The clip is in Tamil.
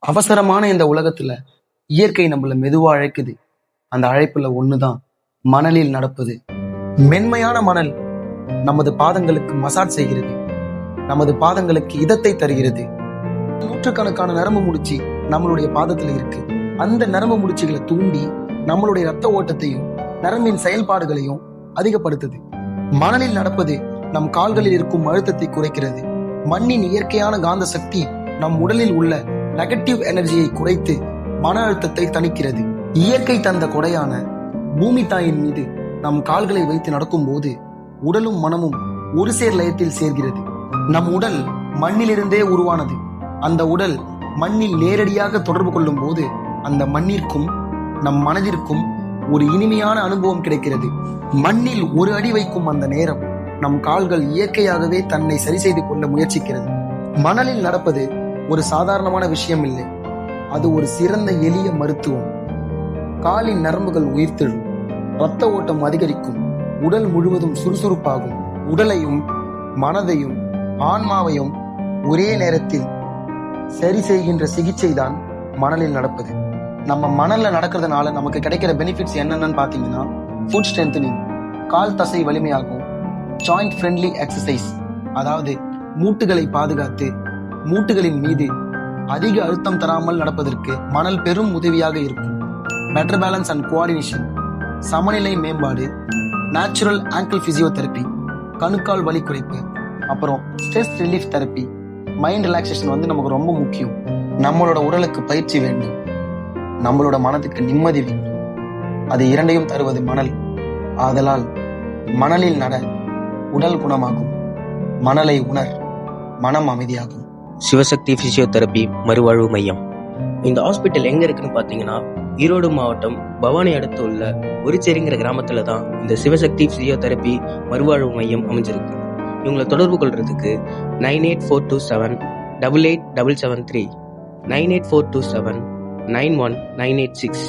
அவசரமான இந்த உலகத்துல இயற்கை நம்மள மெதுவா அழைக்குது. அந்த அழைப்புல ஒண்ணுதான் மணலில் நடப்பது. மென்மையான மணல் நமது பாதங்களுக்கு மசாஜ் செய்கிறது. நமது பாதங்களுக்கு இதத்தை தருகிறது. நூற்றுக்கணக்கான நரம்பு முடிச்சு நம்மளுடைய பாதத்துல இருக்கு. அந்த நரம்பு முடிச்சுகளை தூண்டி நம்மளுடைய ரத்த ஓட்டத்தையும் நரம்பின் செயல்பாடுகளையும் அதிகப்படுத்துது. மணலில் நடப்பது நம் கால்களில் இருக்கும் அழுத்தத்தை குறைக்கிறது. மண்ணின் இயற்கையான காந்த சக்தி நம் உடலில் உள்ள நெகட்டிவ் எனர்ஜியை குறைத்து மன அழுத்தத்தை தணிக்கிறது. இயற்கை தந்த கொடையான பூமி தாயின் மீது நம் கால்களை வைத்து நடக்கும்போது உடலும் மனமும் ஒரு சேர் லயத்தில் சேர்கிறது. நம் உடல் மண்ணிலிருந்தே உருவானது. அந்த உடல் மண்ணில் நேரடியாக தொடர்பு கொள்ளும் போது அந்த மண்ணிற்கும் நம் மனதிற்கும் ஒரு இனிமையான அனுபவம் கிடைக்கிறது. மண்ணில் ஒரு அடி வைக்கும் அந்த நேரம் நம் கால்கள் இயற்கையாகவே தன்னை சரி செய்து கொள்ள முயற்சிக்கிறது. மணலில் நடப்பது ஒரு சாதாரணமான விஷயம் இல்லை. அது ஒரு சிறந்த எளிய மருத்துவம். காலின் நரம்புகள் உயிர்த்தெழும். இரத்த ஓட்டம் அதிகரிக்கும். உடல் முழுவதும் சுறுசுறுப்பாகும். உடலையும் மனதையும் ஆன்மாவையும் ஒரே நேரத்தில் சரி செய்கின்ற சிகிச்சை தான் மணலில் நடப்பது. நம்ம மணலில் நடக்கிறதுனால நமக்கு கிடைக்கிற பெனிஃபிட்ஸ் என்னென்னு பார்த்தீங்கன்னா ஃபுட் ஸ்ட்ரென்தனிங் கால் தசை வலிமையாகும் ஜாயிண்ட் ஃப்ரெண்ட்லி எக்ஸசைஸ் அதாவது மூட்டுகளை பாதுகாத்து மூட்டுகளின் மீது அதிக அழுத்தம் தராமல் நடப்பதற்கு மணல் பெரும் உதவியாக இருக்கும். பெட்டர் பேலன்ஸ் அண்ட் குவாடினேஷன் சமநிலை மேம்பாடு. நேச்சுரல் ஆங்கிள் பிசியோதெரப்பி கணுக்கால் வலி குறைப்பு. அப்புறம் stress relief therapy mind relaxation வந்து நமக்கு ரொம்ப முக்கியம். நம்மளோட உடலுக்கு பயிற்சி வேண்டும். நம்மளோட மனதுக்கு நிம்மதி வேண்டும். அது இரண்டையும் தருவது மணல். ஆதலால் மணலில் நட உடல் குணமாகும். மணலை உணர். மனம் அமைதியாகும். சிவசக்தி பிசியோதெரப்பி மறுவாழ்வு மையம். இந்த ஹாஸ்பிட்டல் எங்க இருக்குன்னு பாத்தீங்கன்னா ஈரோடு மாவட்டம் பவானி அடுத்து உள்ள உரிச்சேரிங்கிற கிராமத்துல தான் இந்த சிவசக்தி பிசியோதெரப்பி மறுவாழ்வு மையம் அமைஞ்சிருக்கு. இவங்களை தொடர்பு கொள்றதுக்கு nine eight four two seven double eight double seven three nine eight four two seven nine one nine eight six